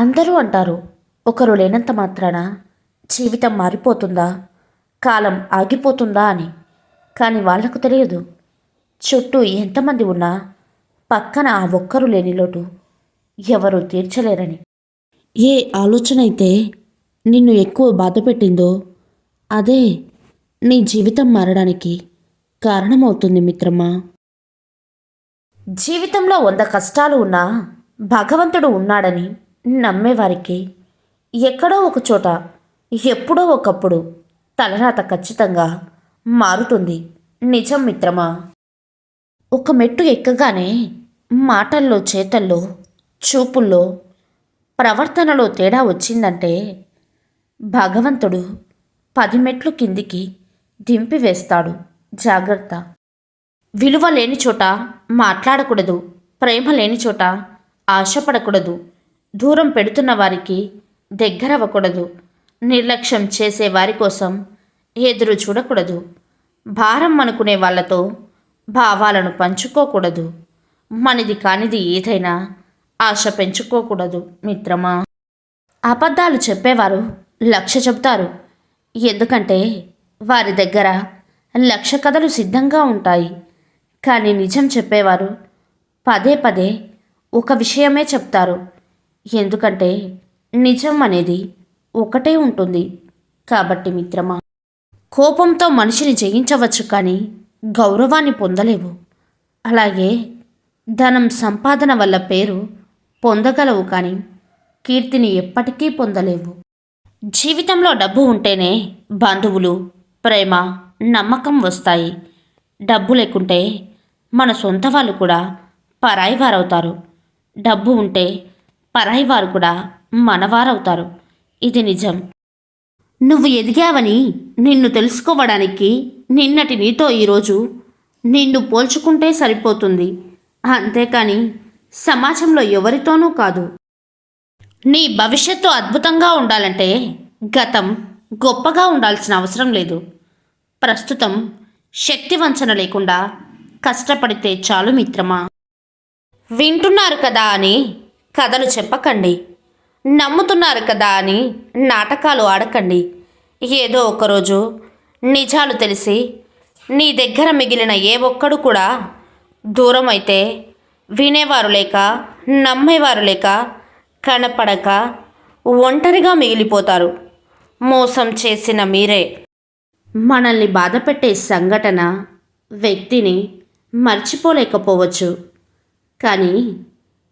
అందరూ అంటారు ఒకరు లేనంత మాత్రాన జీవితం మారిపోతుందా కాలం ఆగిపోతుందా అని. కానీ వాళ్ళకు తెలియదు. చుట్టూ ఎంతమంది ఉన్నా పక్కన ఆ ఒక్కరు లేని లోటు ఎవరు తీర్చలేరని. ఏ ఆలోచన అయితే నిన్ను ఎక్కువ బాధ పెట్టిందో అదే నీ జీవితం మారడానికి కారణమవుతుంది మిత్రమా. జీవితంలో వంద కష్టాలు ఉన్నా భగవంతుడు ఉన్నాడని నమ్మేవారికి ఎక్కడో ఒక చోట ఎప్పుడో ఒకప్పుడు తలరాత ఖచ్చితంగా మారుతుంది. నిజం మిత్రమా? ఒక మెట్టు ఎక్కగానే మాటల్లో చేతల్లో చూపుల్లో ప్రవర్తనలో తేడా వచ్చిందంటే భగవంతుడు పది మెట్లు కిందికి దింపివేస్తాడు. జాగ్రత్త. విలువ లేని చోట మాట్లాడకూడదు ప్రేమ లేని చోట ఆశపడకూడదు దూరం పెడుతున్న వారికి దగ్గరవ్వకూడదు. నిర్లక్ష్యం చేసే వారి కోసం ఎదురు చూడకూడదు. భారం అనుకునే వాళ్ళతో భావాలను పంచుకోకూడదు. మనది కానిది ఏదైనా ఆశ పెంచుకోకూడదు మిత్రమా? అబద్ధాలు చెప్పేవారు లక్ష చెబుతారు. ఎందుకంటే వారి దగ్గర లక్ష కథలు సిద్ధంగా ఉంటాయి. కానీ నిజం చెప్పేవారు పదే పదే ఒక విషయమే చెప్తారు. ఎందుకంటే నిజం అనేది ఒకటే ఉంటుంది. కాబట్టి మిత్రమా కోపంతో మనిషిని జయించవచ్చు కానీ గౌరవాన్ని పొందలేవు. అలాగే ధనం సంపాదన వల్ల పేరు పొందగలవు కానీ కీర్తిని ఎప్పటికీ పొందలేవు. జీవితంలో డబ్బు ఉంటేనే బంధువులు ప్రేమ నమ్మకం వస్తాయి. డబ్బు లేకుంటే మన సొంత వాళ్ళు కూడా పరాయి వారవుతారు. డబ్బు ఉంటే పరాయి వారు కూడా మనవారవుతారు. ఇది నిజం. నువ్వు ఎదిగావని నిన్ను తెలుసుకోవడానికి నిన్నటి నీతో ఈరోజు నిన్ను పోల్చుకుంటే సరిపోతుంది. అంతేకాని సమాజంలో ఎవరితోనూ కాదు. నీ భవిష్యత్తు అద్భుతంగా ఉండాలంటే గతం గొప్పగా ఉండాల్సిన అవసరం లేదు. ప్రస్తుతం శక్తి వంచన లేకుండా కష్టపడితే చాలు మిత్రమా. వింటున్నారు కదా అని కథలు చెప్పకండి. నమ్ముతున్నారు కదా అని నాటకాలు ఆడకండి. ఏదో ఒకరోజు నిజాలు తెలిసి నీ దగ్గర మిగిలిన ఏ ఒక్కడు కూడా దూరం అయితే వినేవారు లేక నమ్మేవారు లేక కనపడక ఒంటరిగా మిగిలిపోతారు. మోసం చేసిన మీరే. మనల్ని బాధపెట్టే సంఘటన వ్యక్తిని మర్చిపోలేకపోవచ్చు. కానీ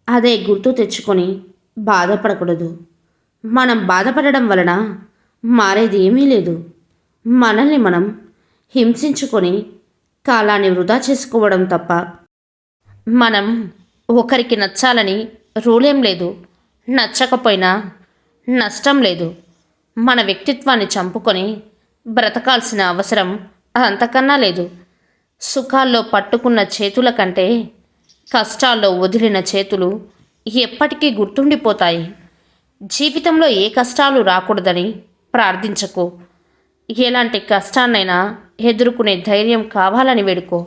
అదే గుర్తు తెచ్చుకొని బాధపడకూడదు. మనం బాధపడడం వలన మారేది ఏమీ లేదు. మనల్ని మనం హింసించుకొని కాలాన్ని వృధా చేసుకోవడం తప్ప మనం ఒకరికి నచ్చాలని రూలేం లేదు. నచ్చకపోయినా నష్టం లేదు. మన వ్యక్తిత్వాన్ని చంపుకొని బ్రతకాల్సిన అవసరం అంతకన్నా లేదు. సుఖాల్లో పట్టుకున్న చేతుల కంటే కష్టాల్లో వదిలిన చేతులు ఎప్పటికీ గుర్తుండిపోతాయి. జీవితంలో ఏ కష్టాలు రాకూడదని ప్రార్థించకు. ఎలాంటి కష్టాన్నైనా ఎదుర్కొనే ధైర్యం కావాలని వేడుకో.